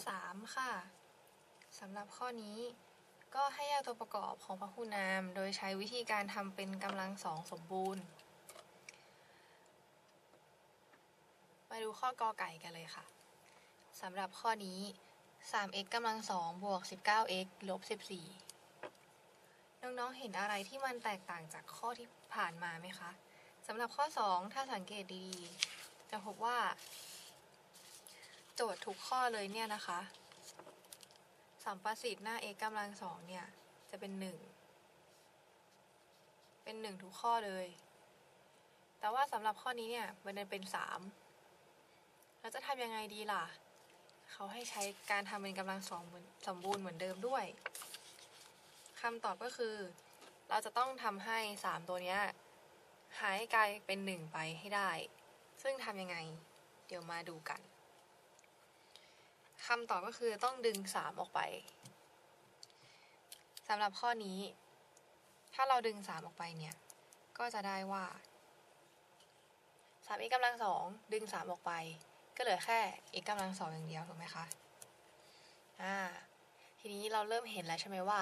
3 ค่ะสำหรับข้อนี้ก็ให้แยกตัวประกอบของพหูนาม โดยใช้วิธีการทำเป็นกำลังสองสมบูรณ์ มาดูข้อกอไก่กันเลยค่ะสำหรับข้อนี้ 3x กำลังสองบวก 19x ลบ 14 น้องๆ เห็นอะไรที่มันแตกต่างจากข้อที่ผ่านมาไหมคะสำหรับข้อ 2 ถ้าสังเกตดีๆ จะพบว่า โจทย์ทุกข้อเลยเนี่ยนะคะสัมประสิทธิ์หน้า x กำลังสองเนี่ย จะเป็น1เป็น1ทุกข้อเลย แต่ว่าสำหรับข้อนี้เนี่ยมันเป็น3เราจะทำยังไงดีล่ะ เขาให้ใช้การทำเป็นกำลังสองสมบูรณ์เหมือนเดิมด้วยคำตอบก็คือ เราจะต้องทำให้3ตัวเนี้ยหายกลายเป็น1ไปให้ได้ ซึ่งทำยังไง เดี๋ยวมาดูกัน คำตอบก็คือต้องดึง 3 ออกไปสำหรับข้อนี้ ถ้าเราดึง 3 ออกไปเนี่ย ก็จะได้ว่า 3 x กำลังสองดึง 3 ออกไป ก็เหลือแค่ x กำลังสองอย่างเดียวถูกไหมคะอ่าทีนี้เราเริ่มเห็นแล้วใช่ไหมว่า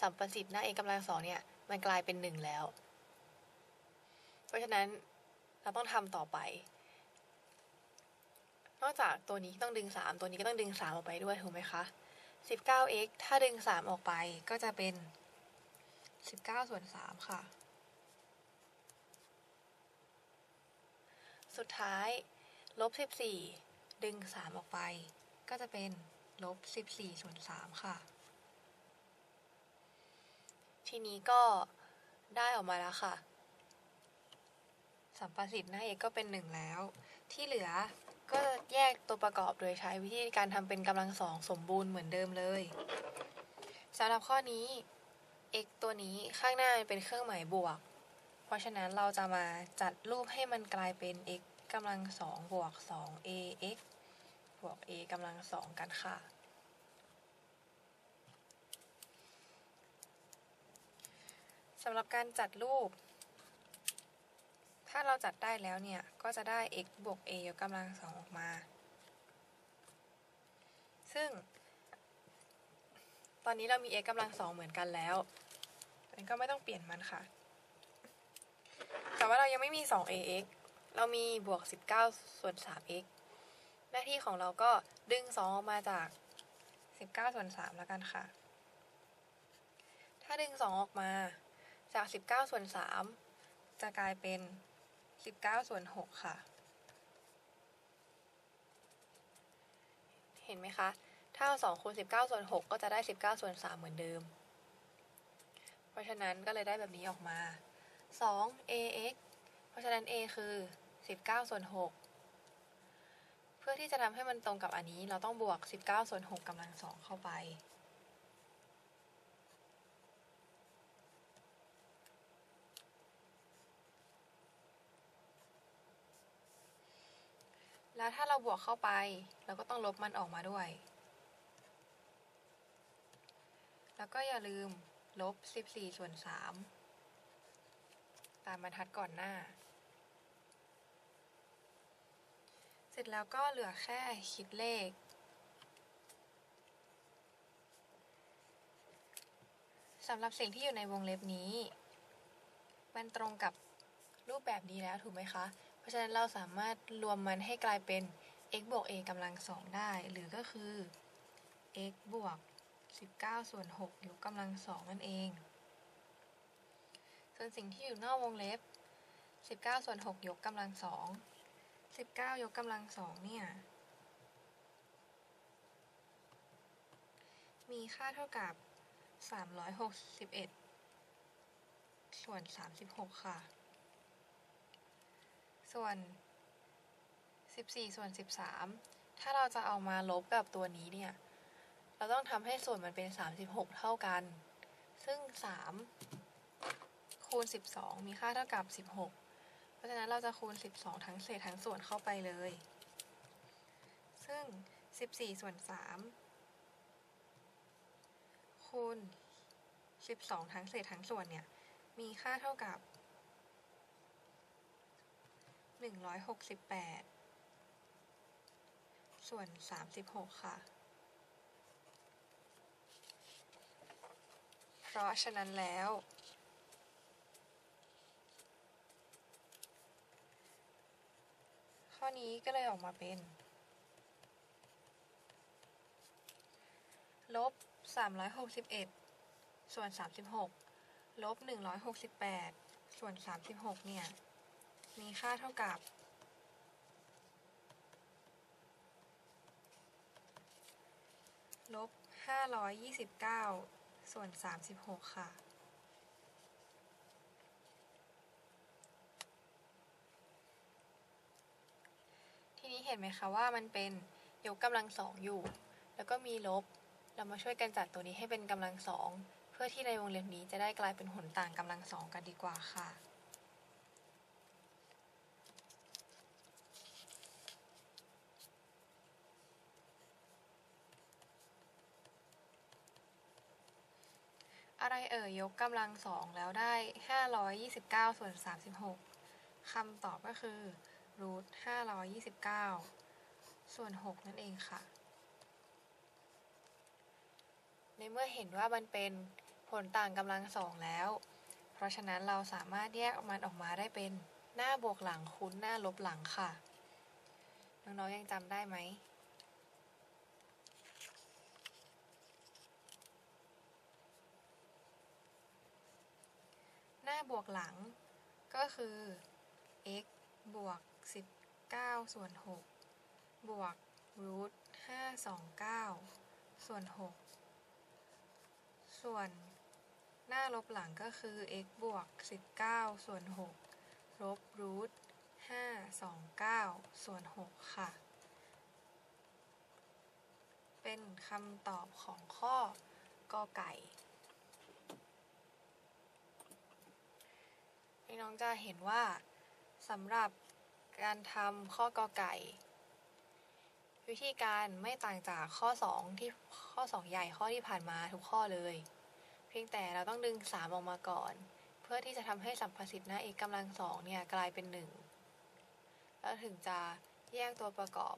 สัมประสิทธิ์หน้า x กำลังสองเนี่ย มันกลายเป็น 1 แล้ว เพราะฉะนั้นเราต้องทำต่อไป นอกจากตัวนี้ต้องดึง 3 ตัวนี้ก็ต้องดึง 3 ออกไปด้วยถูกไหมคะ 19x ถ้าดึง 3 ออกไปก็จะเป็น 19 ส่วน 3 ค่ะ สุดท้ายลบ 14 ดึง 3 ออกไป ก็จะเป็นลบ 14 ส่วน 3 ค่ะ ทีนี้ก็ได้ออกมาแล้วค่ะ สัมประสิทธิ์หน้า x ก็เป็น 1 แล้ว ที่เหลือ ก็แยกตัวประกอบโดยใช้วิธีการทำเป็นกำลังสองสมบูรณ์เหมือนเดิมเลยสำหรับข้อนี้ x ตัวนี้ข้างหน้าเป็นเครื่องหมายบวก เพราะฉะนั้นเราจะมาจัดรูปให้มันกลายเป็น x กำลังสองบวก 2ax บวก a กำลังสองกันค่ะ สำหรับการจัดรูป ถ้าเราจัดได้แล้วเนี่ย ก็จะได้ x บวก a ยกกำลังสองออกมา ซึ่ง ตอนนี้เรามี x กำลังสองเหมือนกันแล้วอันก็ไม่ต้องเปลี่ยนมันค่ะ แต่ว่าเรายังไม่มี 2ax เรามีบวก 19 ส่วน 3x หน้าที่ของเราก็ดึง 2 ออกมาจาก 19 ส่วน 3 แล้วกันค่ะ ถ้าดึง 2 ออกมาจาก 19 ส่วน 3 จะกลายเป็น 19ส่วน6ค่ะ เห็นไหมคะ ถ้าเอา2คูณ19ส่วน6ก็จะได้19ส่วน3เหมือนเดิม เพราะฉะนั้นก็เลยได้แบบนี้ออกมา 2ax เพราะฉะนั้น a คือ19ส่วน6เพื่อที่จะทำให้มันตรงกับอันนี้เราต้องบวก 19ส่วน6กำลังสองเข้าไป แล้วถ้าเราบวกเข้าไป เราก็ต้องลบมันออกมาด้วย แล้วก็อย่าลืมลบ 14 ส่วน 3 ตามบรรทัดก่อนหน้า เสร็จแล้วก็เหลือแค่คิดเลข สำหรับสิ่งที่อยู่ในวงเล็บนี้ มันตรงกับรูปแบบนี้แล้วถูกไหมคะ ราะฉะนั้นเราสามารถรวมมันให้กลายเป็น x บวก a กำลังสองได้ หรือก็คือ x บวก 19 ส่วน 6 ยกกำลังสองนั่นเอง ส่วนสิ่งที่อยู่นอกวงเล็บ 19 ส่วน 6 ยกกำลังสอง19 ยกกำลังสองเนี่ย มีค่าเท่ากับ 361 ส่วน 36 ค่ะ ส่วน 14 ส่วน 13 ถ้าเราจะเอามาลบกับตัวนี้เนี่ย เราต้องทำให้ส่วนมันเป็น 36 เท่ากัน ซึ่ง 3 คูณ 12 มีค่าเท่ากับ 16 เพราะฉะนั้นเราจะคูณ 12 ทั้งเศษทั้งส่วนเข้าไปเลย ซึ่ง 14 ส่วน 3 คูณ 12 ทั้งเศษทั้งส่วนเนี่ย มีค่าเท่ากับ 168 ส่วน 36 ค่ะ เพราะฉะนั้นแล้ว ข้อนี้ก็เลยออกมาเป็น ลบ 361 ส่วน 36 ลบ 168 ส่วน 36 เนี่ย มีค่าเท่ากับลบ529 ส่วน 36 ค่ะ ทีนี้เห็นไหมคะว่ามันเป็นยกกำลังสองอยู่ แล้วก็มีลบ เรามาช่วยกันจัดตัวนี้ให้เป็นกำลังสอง เพื่อที่ในวงเล็บนี้จะได้กลายเป็นหนต่างกำลังสองกันดีกว่าค่ะ อะไรเอ่ยยกกำลังสองแล้วได้ 529 ส่วน 36คำตอบก็คือรูท529 ส่วน 6 นั่นเองค่ะ ในเมื่อเห็นว่ามันเป็นผลต่างกำลังสองแล้ว เพราะฉะนั้นเราสามารถแยกมันออกมาได้เป็นหน้าบวกหลังคูณหน้าลบหลังค่ะ น้องๆยังจำได้ไหม หน้า บวกหลัง ก็คือ x บวก 19 ส่วน 6 บวกรูท529 ส่วน 6 ส่วนหน้าลบหลังก็คือ x บวก 19 ส่วน 6 ลบรูท529 ส่วน 6 ค่ะ เป็นคำตอบของข้อกอไก่ พี่น้องจะเห็นว่าสำหรับการทำข้อกอไก่ วิธีการไม่ต่างจากข้อ 2 ที่ข้อ 2 ใหญ่ข้อที่ผ่านมาทุกข้อเลย เพียงแต่เราต้องดึง 3 ออกมาก่อน เพื่อที่จะทำให้สัมประสิทธิ์หน้าเอกกำลังสองเนี่ยกลายเป็น 1 แล้วถึงจะแยกตัวประกอบ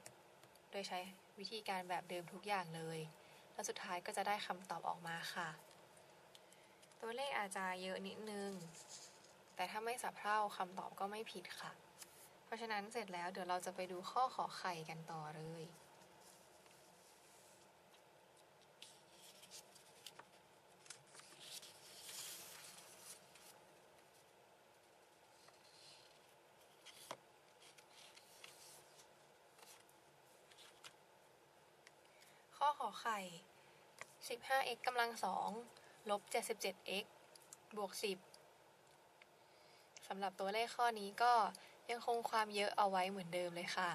โดยใช้วิธีการแบบเดิมทุกอย่างเลย แล้วสุดท้ายก็จะได้คำตอบออกมาค่ะ ตัวเลขอาจจะเยอะนิดนึง แต่ถ้าไม่สับเท่าคำตอบก็ไม่ผิดค่ะ เพราะฉะนั้นเสร็จแล้วเดี๋ยวเราจะไปดูข้อขอไข่กันต่อเลยข้อขอไข่ 15x กำลังสองลบ 77x บวก 10 สำหรับตัวเลขข้อนี้ก็ยังคงความเยอะเอาไว้เหมือนเดิมเลยค่ะ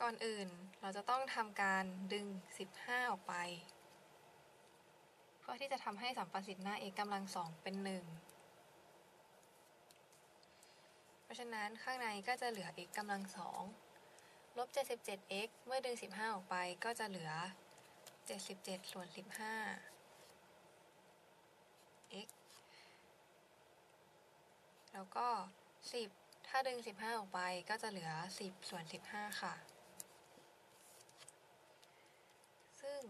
ก่อนอื่นเราจะต้องทำการดึง 15 ออกไป เพื่อที่จะทำให้สัมประสิทธิ์หน้า x กำลังสองเป็น 1 เพราะฉะนั้นข้างในก็จะเหลือ x กำลังสองลบ 77x เมื่อดึง 15 ออกไปก็จะเหลือ 77ส่วน15 x แล้วก็ 10 ถ้าดึง 15 ออกไปก็จะเหลือ 10 ส่วน 15 ค่ะ ซึ่ง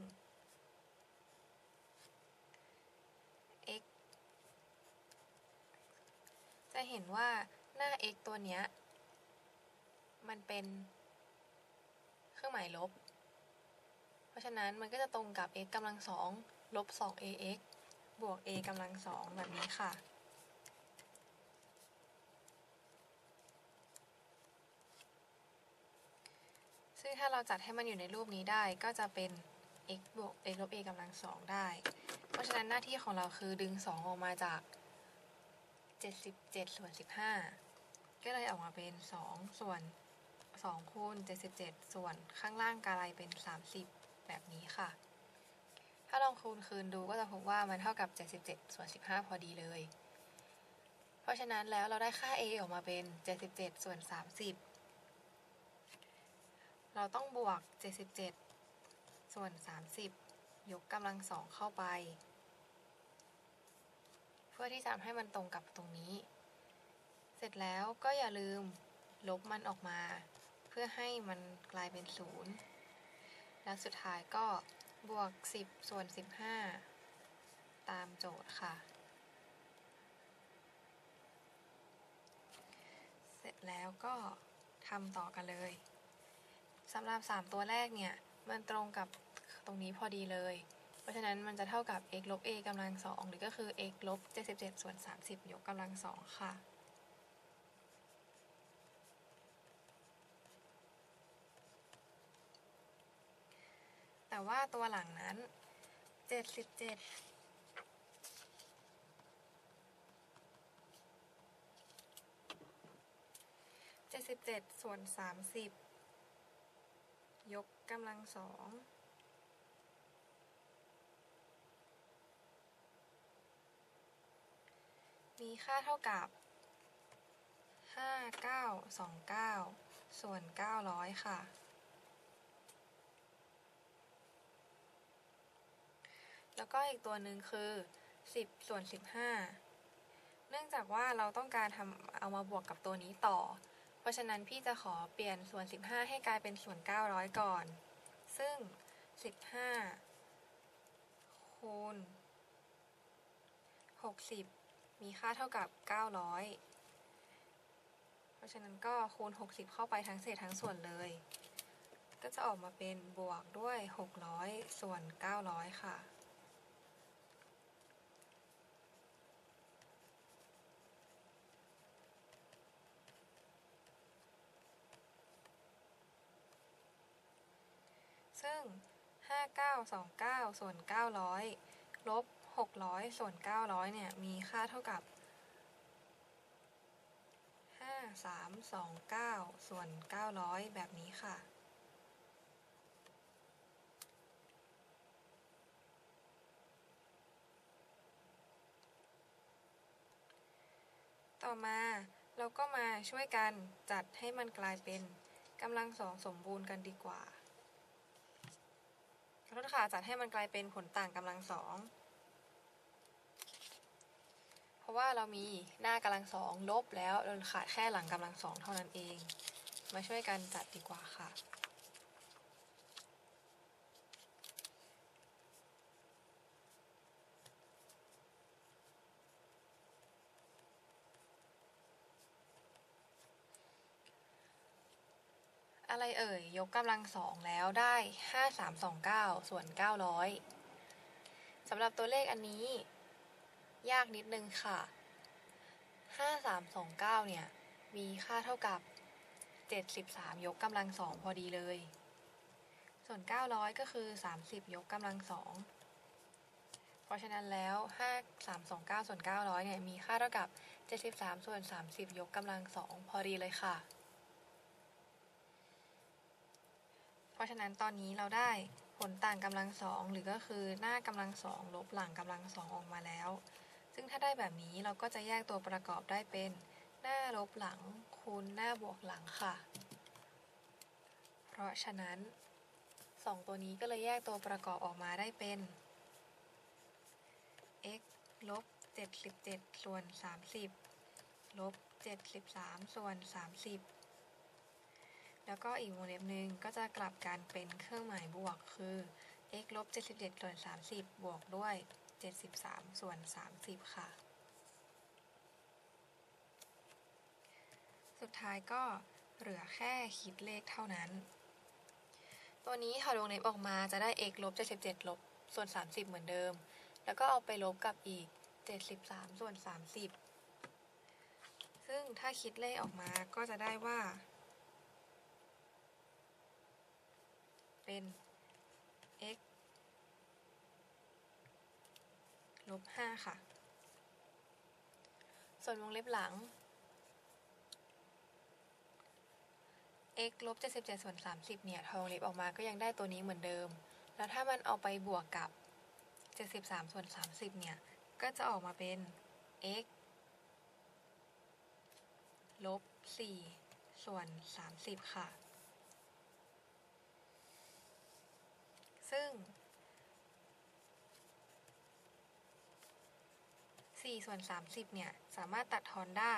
x จะเห็นว่าหน้า x ตัวเนี้ย มันเป็นเครื่องหมายลบ เพราะฉะนั้นมันก็จะตรงกับ x กำลังสองลบ 2ax บวก a กำลังสองแบบนี้ค่ะ ซึ่งถ้า เราจัดให้มันอยู่ในรูปนี้ได้ก็จะเป็น x บวก x ลบ a กำลังสองได้ เพราะฉะนั้นหน้าที่ของเราคือดึง 2 ออกมาจาก 77 ส่วน 15 ก็เลยออกมาเป็น 2 ส่วน 2 คูณ 77 ส่วนข้างล่างกลายเป็น 30 แบบนี้ค่ะ ถ้าลองคูณคืนดูก็จะพบว่ามันเท่ากับ 77 ส่วน 15 พอดีเลย เพราะฉะนั้นแล้วเราได้ค่า a ออกมาเป็น 77 ส่วน 30 เราต้องบวก 77 ส่วน 30 ยกกำลังสองเข้าไป เพื่อที่จะทำให้มันตรงกับตรงนี้ เสร็จแล้วก็อย่าลืมลบมันออกมา เพื่อให้มันกลายเป็นศูนย์แล้วสุดท้ายก็บวก 10 ส่วน 15 ตามโจทย์ค่ะ เสร็จแล้วก็ทำต่อกันเลย สำหรับ 3 ตัวแรกเนี่ย มันตรงกับตรงนี้พอดีเลย เพราะฉะนั้นมันจะเท่ากับ x ลบ a กำลัง2หรือก็คือ x ลบ 77 ส่วน 30 ยกกำลัง2ค่ะ แต่ว่าตัวหลังนั้น 77 77ส่วน30 ยกกำลังสองมีค่าเท่ากับ 5929 ส่วน 900 ค่ะ แล้วก็อีกตัวหนึ่งคือ 10 ส่วน 15 เนื่องจากว่าเราต้องการทำเอามาบวกกับตัวนี้ต่อ เพราะฉะนั้นพี่จะขอเปลี่ยนส่วน 15 ให้กลายเป็นส่วน 900 ก่อน ซึ่ง 15 คูณ 60 มีค่าเท่ากับ 900 เพราะฉะนั้นก็คูณ 60 เข้าไปทั้งเศษทั้งส่วนเลย ก็จะออกมาเป็นบวกด้วย 600 ส่วน 900 ค่ะ ซึ่ง 5929ส่วน900ลบ600ส่วน900เนี่ยมีค่าเท่ากับ5329ส่วน900แบบนี้ค่ะต่อมาเราก็มาช่วยกันจัดให้มันกลายเป็นกำลังสองสมบูรณ์กันดีกว่า ขอโทษค่ะจัดให้มันกลายเป็นผลต่างกำลังสอง เพราะว่าเรามีหน้ากำลังสองลบแล้วเราขาดแค่หลังกำลังสองเท่านั้นเอง มาช่วยกันจัดดีกว่าค่ะ อะไรเอ่ย ยกกำลังสองแล้วได้ 5329 ส่วน 900สำหรับตัวเลขอันนี้ ยากนิดนึงค่ะ 5329 เนี่ย มีค่าเท่ากับ 73 ยกกำลังสองพอดีเลย ส่วน 900 ก็คือ 30 ยกกำลังสองเพราะฉะนั้นแล้ว5329 ส่วน 900 เนี่ย มีค่าเท่ากับ 73 ส่วน 30 ยกกำลังสองพอดีเลยค่ะ เพ ราะฉะนั้นตอนนี้เราได้ผลต่างกำลังสองหรือก็คือหน้ากำลังสองลบหลังกำลังสองออกมาแล้ว ซึ่งถ้าได้แบบนี้เราก็จะแยกตัวประกอบได้เป็นหน้าลบหลังคูณหน้าบวกหลังค่ะ เพราะฉะนั้นสองตัวนี้ก็เลยแยกตัวประกอบออกมาได้เป็น x ลบ 77 ส่วน 30 ลบ 73 ส่วน 30 แล้วก็อีกวงเล็บหนึ่งก็จะกลับกันเป็นเครื่องหมายบวกคือ x ลบ77ส่วน30 บวกด้วย 73 ส่วน 30 ค่ะ สุดท้ายก็เหลือแค่คิดเลขเท่านั้น ตัวนี้ถอดวงเล็บออกมาจะได้ x ลบ77ลบส่วน 30 เหมือนเดิม แล้วก็เอาไปลบกับอีก 73 ส่วน 30 ซึ่งถ้าคิดเลขออกมาก็จะได้ว่า เป็น x ลบ5ค่ะ ส่วนวงเล็บหลัง x ลบ77ส่วน30 เนี่ยทองเล็บออกมาก็ยังได้ตัวนี้เหมือนเดิม แล้วถ้ามันเอาไปบวกกับ 73ส่วน30 เนี่ย ก็จะออกมาเป็น x ลบ4ส่วน30 ค่ะ ซึ่ง 4ส่วน30 เนี่ย สามารถตัดทอนได้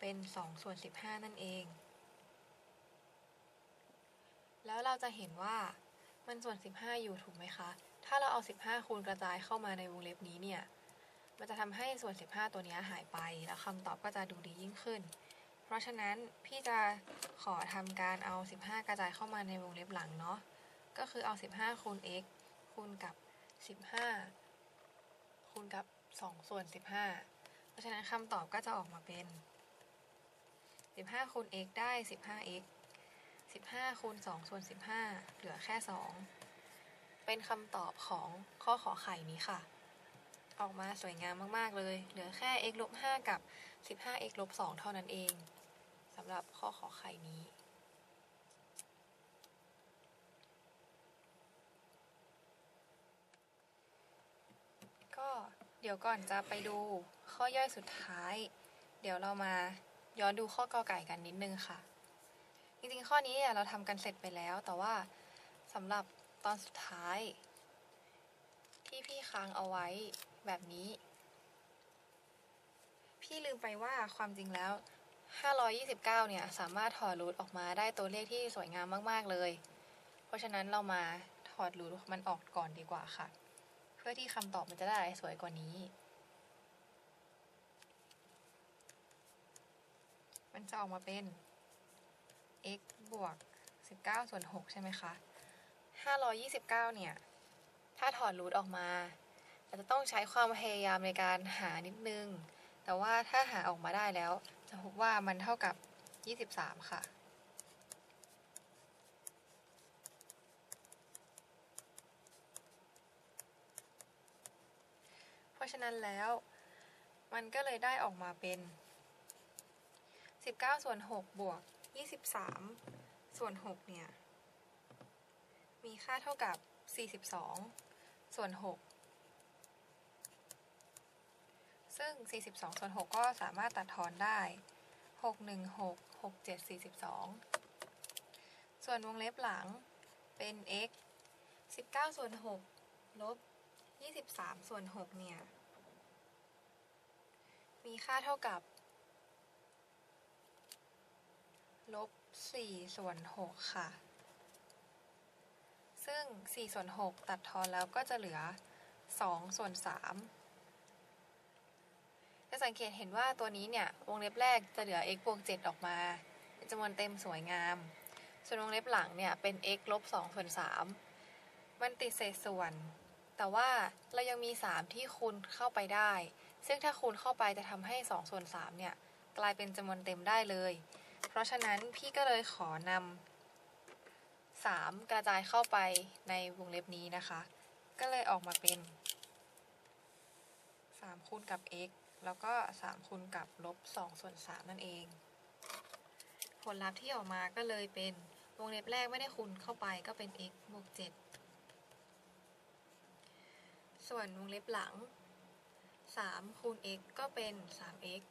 เป็น2ส่วน15 นั่นเอง แล้วเราจะเห็นว่ามันส่วน 15 อยู่ถูกไหมคะ ถ้าเราเอา 15 คูณกระจายเข้ามาในวงเล็บนี้เนี่ย มันจะทำให้ส่วน 15 ตัวนี้หายไป แล้วคำตอบก็จะดูดียิ่งขึ้น เพราะฉะนั้นพี่จะขอทำการเอา 15 กระจายเข้ามาในวงเล็บหลังเนาะ ก็คือเอา 15 คูณ x คูณกับ 15 คูณกับ 2 ส่วน 15 เพราะฉะนั้นคำตอบก็จะออกมาเป็น 15คูณ x ได้ 15x 15คูณ2ส่วน 15 เหลือแค่ 2 เป็นคำตอบของข้อขอไข่นี้ค่ะ ออกมาสวยงามมาก ๆ เลย เหลือแค่ x ลบ5กับ 15x ลบ2เท่านั้นเองสำหรับข้อขอไข่นี้ ก็ เดี๋ยวก่อนจะไปดูข้อย่อยสุดท้าย เดี๋ยวเรามาย้อนดูข้อกอไก่กันนิดนึงค่ะ จริงๆ ข้อนี้เราทำกันเสร็จไปแล้ว แต่ว่าสำหรับตอนสุดท้าย ที่พี่ค้างเอาไว้แบบนี้ พี่ลืมไปว่าความจริงแล้ว 529 เนี่ย สามารถถอดรูทออกมาได้ตัวเลขที่สวยงามมาก ๆ เลย เพราะฉะนั้นเรามาถอดรูทมันออกก่อนดีกว่าค่ะ พื่อที่คำตอบมันจะได้สวยกว่านี้ มันจะออกมาเป็น x บวก 19 ส่วน 6 ใช่ไหมคะ 529 เนี่ย ถ้าถอดรูทออกมาอาจจะต้องใช้ความพยายามในการหานิดนึง แต่ว่าถ้าหาออกมาได้แล้ว จะพบว่ามันเท่ากับ 23 ค่ะ ราะฉะนั้นแล้ว มันก็เลยได้ออกมาเป็น 19 ส่วน 6 บวก 23 ส่วน 6 เนี่ย มีค่าเท่ากับ 42 ส่วน 6 ซึ่ง 42 ส่วน 6 ก็สามารถตัดทอนได้ 6 1 6 6 7 42 ส่วนวงเล็บหลังเป็น x 19 ส่วน 6 ลบ 23 ส่วน 6 เนี่ย มีค่าเท่ากับ ลบ 4 ส่วน 6 ค่ะ ซึ่ง 4 ส่วน 6 ตัดทอนแล้วก็จะเหลือ 2 ส่วน 3 จะสังเกตเห็นว่าตัวนี้เนี่ย วงเล็บแรกจะเหลือ x บวก 7 ออกมาเป็นจำนวนเต็มสวยงาม ส่วนวงเล็บหลังเนี่ย เป็น x ลบ 2 ส่วน 3 มันติดเศษส่วน แต่ว่าเรายังมี 3 ที่คูณเข้าไปได้ ซึ่งถ้าคูณเข้าไปจะทำให้2ส่วน3เนี่ย กลายเป็นจำนวนเต็มได้เลย เพราะฉะนั้นพี่ก็เลยขอนำ3 กระจายเข้าไปในวงเล็บนี้นะคะ ก็เลยออกมาเป็น 3 คูณกับ x แล้วก็ 3 คูณกับลบ2ส่วน3นั่นเอง ผลลัพธ์ที่ออกมาก็เลยเป็นวงเล็บแรกไม่ได้คูณเข้าไปก็เป็น x บวก 7 ส่วนวงเล็บหลัง 3 คูณ x ก็เป็น 3x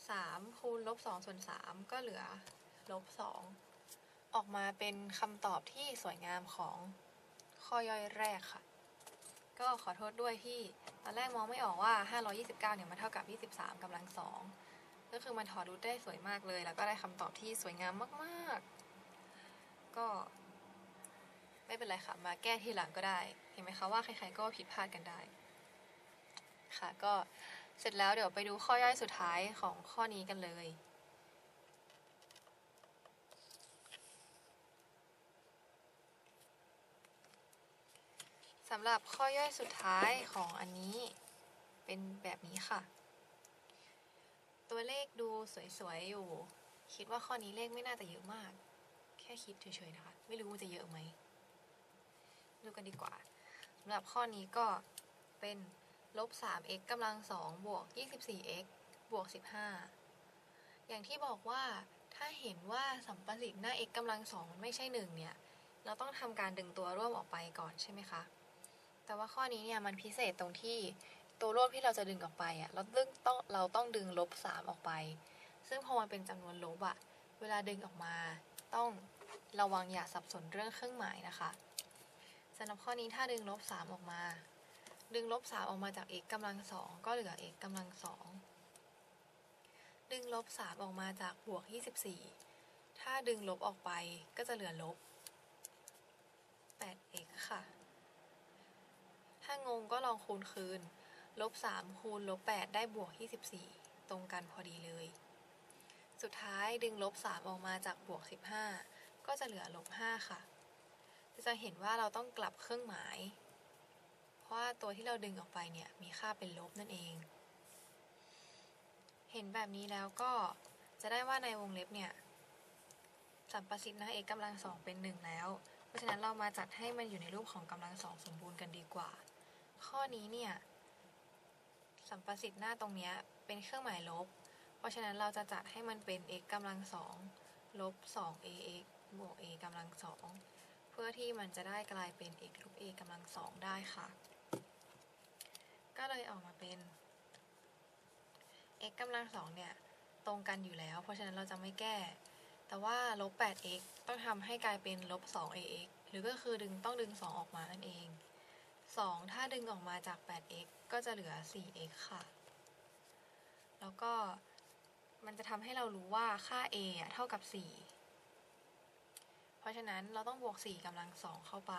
3 คูณลบ2ส่วน 3 ก็เหลือลบ 2 ออกมาเป็นคำตอบที่สวยงามของข้อย่อยแรกค่ะ ก็ขอโทษด้วยที่ตอนแรกมองไม่ออกว่า 529 เนี่ยมันเท่ากับ 23กำลัง2ก็คือมันถอดรูทได้สวยมากเลย แล้วก็ได้คำตอบที่สวยงามมาก ๆ ก็ ไม่เป็นไรค่ะ มาแก้ทีหลังก็ได้ เห็นไหมคะว่าใครๆก็ผิดพลาดกันได้ ค่ะก็เสร็จแล้วเดี๋ยวไปดูข้อย่อยสุดท้ายของข้อนี้กันเลย สำหรับข้อย่อยสุดท้ายของอันนี้เป็นแบบนี้ค่ะ ตัวเลขดูสวยๆอยู่ คิดว่าข้อนี้เลขไม่น่าจะเยอะมาก แค่คิดเฉยๆนะคะ ไม่รู้ว่าจะเยอะไหม ดูกันดีกว่าสำหรับข้อนี้ก็เป็นลบ 3x กำลัง 2 บวก 24x บวก 15 อย่างที่บอกว่าถ้าเห็นว่าสัมประสิทธิ์หน้า x กำลัง 2 ไม่ใช่ 1 เนี่ย เราต้องทำการดึงตัวร่วมออกไปก่อนใช่ไหมคะ แต่ว่าข้อนี้เนี่ยมันพิเศษตรงที่ตัวร่วมที่เราจะดึงออกไปอะเราดึงต้องเราต้องดึงลบ 3 ออกไป ซึ่งพอมันเป็นจำนวนลบอะเวลาดึงออกมา ต้องระวังอย่าสับสนเรื่องเครื่องหมายนะคะ สำหรับข้อนี้ถ้าดึงลบ3ออกมา ดึงลบ3ออกมาจาก x กำลัง2ก็เหลือ x กำลัง2ดึงลบ3ออกมาจากบวก24ถ้าดึงลบออกไปก็จะเหลือลบ 8x ค่ะ ถ้างงก็ลองคูณคืน ลบ 3 คูณลบ 8 ได้บวก 24 ตรงกันพอดีเลย สุดท้ายดึงลบ 3 ออกมาจากบวก 15 ก็จะเหลือลบ 5 ค่ะ จะเห็นว่าเราต้องกลับเครื่องหมาย เพราะว่าตัวที่เราดึงออกไปเนี่ยมีค่าเป็นลบนั่นเอง เห็นแบบนี้แล้วก็จะได้ว่าในวงเล็บเนี่ยสัมประสิทธิ์หน้า x กำลังสองเป็นหนึ่งแล้ว เพราะฉะนั้นเรามาจัดให้มันอยู่ในรูปของกำลังสองสมบูรณ์กันดีกว่า ข้อนี้เนี่ยสัมประสิทธิ์หน้าตรงเนี้ยเป็นเครื่องหมายลบ เพราะฉะนั้นเราจะจัดให้มันเป็น x กำลังสองลบ 2ax บวก a กำลังสอง เพื่อที่มันจะได้กลายเป็น x ลบ a กำลังสองได้ค่ะ ก็เลยออกมาเป็น x กำลังสองเนี่ย ตรงกันอยู่แล้ว เพราะฉะนั้นเราจะไม่แก้ แต่ว่าลบ 8x ต้องทำให้กลายเป็นลบ 2ax หรือก็คือดึงต้องดึง 2 ออกมานั่นเอง 2 ถ้าดึงออกมาจาก 8x ก็จะเหลือ 4x ค่ะ แล้วก็มันจะทำให้เรารู้ว่าค่า a เท่ากับ 4 เพราะฉะนั้นเราต้องบวก 4กำลัง2เข้าไป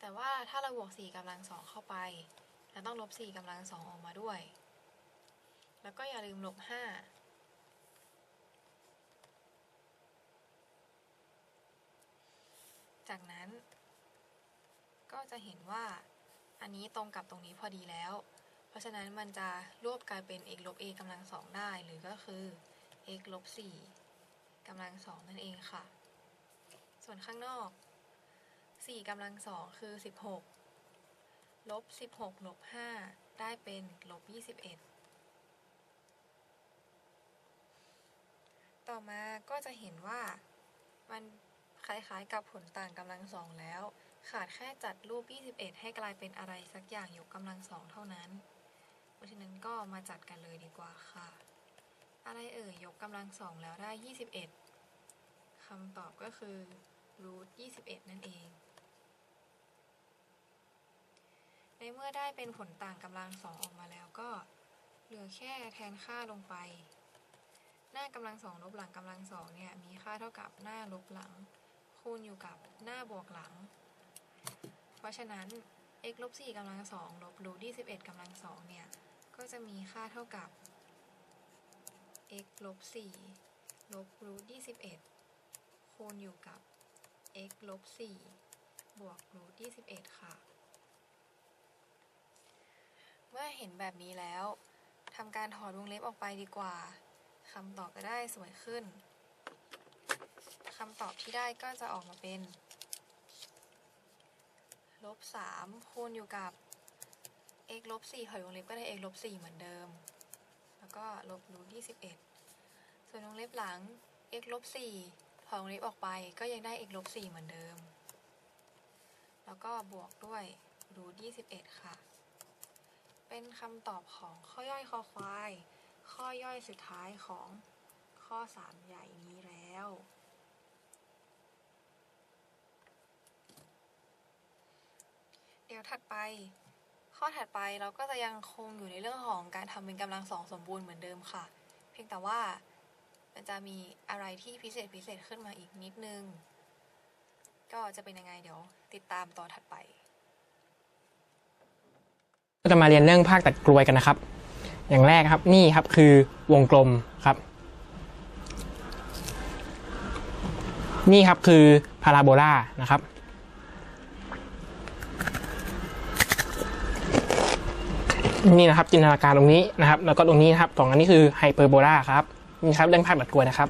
แต่ว่าถ้าเราบวก 4กำลัง2เข้าไป เราต้องลบ 4กำลัง2ออกมาด้วย แล้วก็อย่าลืมลบ 5จากนั้น ก็จะเห็นว่าอันนี้ตรงกับตรงนี้พอดีแล้ว ราะฉะนั้นมันจะรวบกลายเป็น x ลบ a กำลัง2ได้ หรือก็คือ x ลบ4กำลัง2นั่นเองค่ะ ส่วนข้างนอก4กำลัง2คือ16ลบ16ลบ5ได้เป็นลบ21ต่อมาก็จะเห็นว่ามันคล้ายๆกับผลต่างกำลังสองแล้ว ขาดแค่จัดรูป 21 ให้กลายเป็นอะไรสักอย่างยกกำลังสองเท่านั้น เพราะฉะนั้นก็มาจัดกันเลยดีกว่าค่ะ อะไรเอ่ยยกกำลังสองแล้วได้ 21คำตอบก็คือรูท21 นั่นเอง ในเมื่อได้เป็นผลต่างกำลังสองออกมาแล้วก็เหลือแค่แทนค่าลงไป หน้ากำลังสองลบหลังกำลังสองเนี่ยมีค่าเท่ากับหน้าลบหลัง คูณอยู่กับหน้าบวกหลัง เพราะฉะนั้น x ลบ4กำลังสองลบรูท21กำลังสองเนี่ย ก็จะมีค่าเท่ากับ x ลบ4ลบรูท21 คูณอยู่กับ x ลบ4บวกรูท21 ค่ะ เมื่อเห็นแบบนี้แล้วทำการถอดวงเล็บออกไปดีกว่าคำตอบจะได้สวยขึ้นคำตอบที่ได้ก็จะออกมาเป็นลบ3คูณอยู่กับ x ลบ4ถอยวงเล็บก็ได้ x ลบ4เหมือนเดิม แล้วก็ลบรูท21 ส่วนวงเล็บหลัง x ลบ4ถอยวงเล็บออกไปก็ยังได้ x ลบ4เหมือนเดิม แล้วก็บวกด้วยรูท21 ค่ะ เป็นคำตอบของข้อย่อยคอควาย ข้อย่อยสุดท้ายของข้อ 3 ใหญ่นี้แล้วเดี๋ยวถัดไป ข้อถัดไปเราก็จะยังคงอยู่ในเรื่องของการทำเป็นกำลังสองสมบูรณ์เหมือนเดิมค่ะ เพียงแต่ว่ามันจะมีอะไรที่พิเศษพิเศษขึ้นมาอีกนิดนึง ก็จะเป็นยังไงเดี๋ยว ติดตามตอนถัดไป ก็จะมาเรียนเรื่องภาคตัดกลวยกันนะครับ อย่างแรกครับนี่ครับคือวงกลมครับ นี่ครับคือพาราโบลานะครับ นี่นะครับจินตนาการตรงนี้นะครับ แล้วก็ตรงนี้นะครับสองอันนี้คือไฮเปอร์โบลาครับนี่ครับเรื่องภาคตัดกลวนะครับ